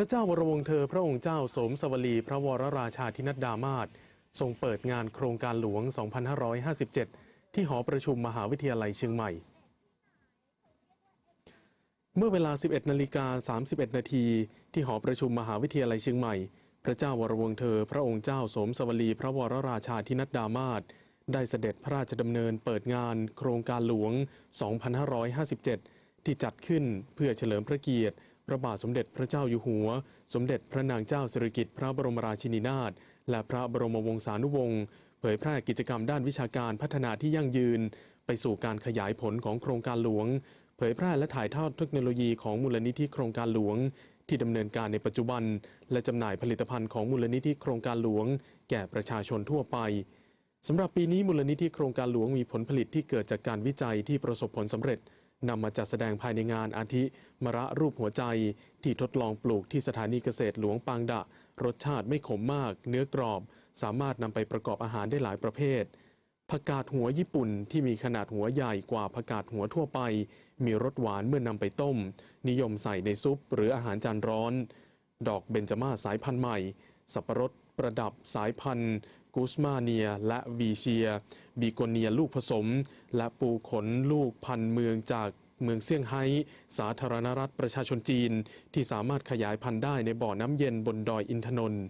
ระเจ้าวรวงเธอพระองค์เจ้าสมสวลี พระวรราชาธินัดดามาศทรงเปิดงานโครงการหลวง 2557 ที่หอประชุมมหาวิทยาลัยเชียงใหม่ เมื่อเวลา 11นาฬิกา31 นาทีที่หอประชุมมหาวิทยาลัยเชียงใหม่ พระเจ้าวรวงเธอ พระองค์เจ้าสมสวลี พระวรราชาธินัดดามาศได้เสด็จพระราชดำเนินเปิดงานโครงการหลวง 2557 ที่จัดขึ้นเพื่อเฉลิมพระเกียรติ ระบาทสมเด็จพระเจ้าอยู่หัว สมเด็จพระนางเจ้าสิริกิติ์พระบรมราชินีนาถและพระบรมวงศานุวงศ์เผยแพร่กิจกรรมด้านวิชาการพัฒนาที่ยั่งยืน ไปสู่การขยายผลของโครงการหลวง เผยแพร่และถ่ายทอดเทคโนโลยีของมูลนิธิโครงการหลวง ที่ดำเนินการในปัจจุบัน และจำหน่ายผลิตภัณฑ์ของมูลนิธิโครงการหลวง แก่ประชาชนทั่วไปสำหรับปีนี้มูลนิธิโครงการหลวงมีผลผลิตที่เกิดจากการวิจัยที่ประสบผลสำเร็จ นำมาจัดแสดงภายในงานอาทิมระรูปหัวใจ ที่ทดลองปลูกที่สถานีเกษตรหลวงปางดะ รสชาติไม่ขมมาก เนื้อกรอบ สามารถนำไปประกอบอาหารได้หลายประเภทผักกาดหัวญี่ปุ่นที่มีขนาดหัวใหญ่กว่าผักกาดหัวทั่วไป มีรสหวานเมื่อนำไปต้ม นิยมใส่ในซุปหรืออาหารจานร้อน ดอกเบญจมาศสายพันธุ์ใหม่ สับปะรดประดับสายพันธุ์ กูสมาเนีย และวีเชีย บีโกเนียลูกผสม และปูขนลูกพันเมืองจากเมืองเซี่ยงไฮ้สาธารณรัฐประชาชนจีน ที่สามารถขยายพันธุ์ได้ในบ่อน้ำเย็นบนดอยอินทนนท์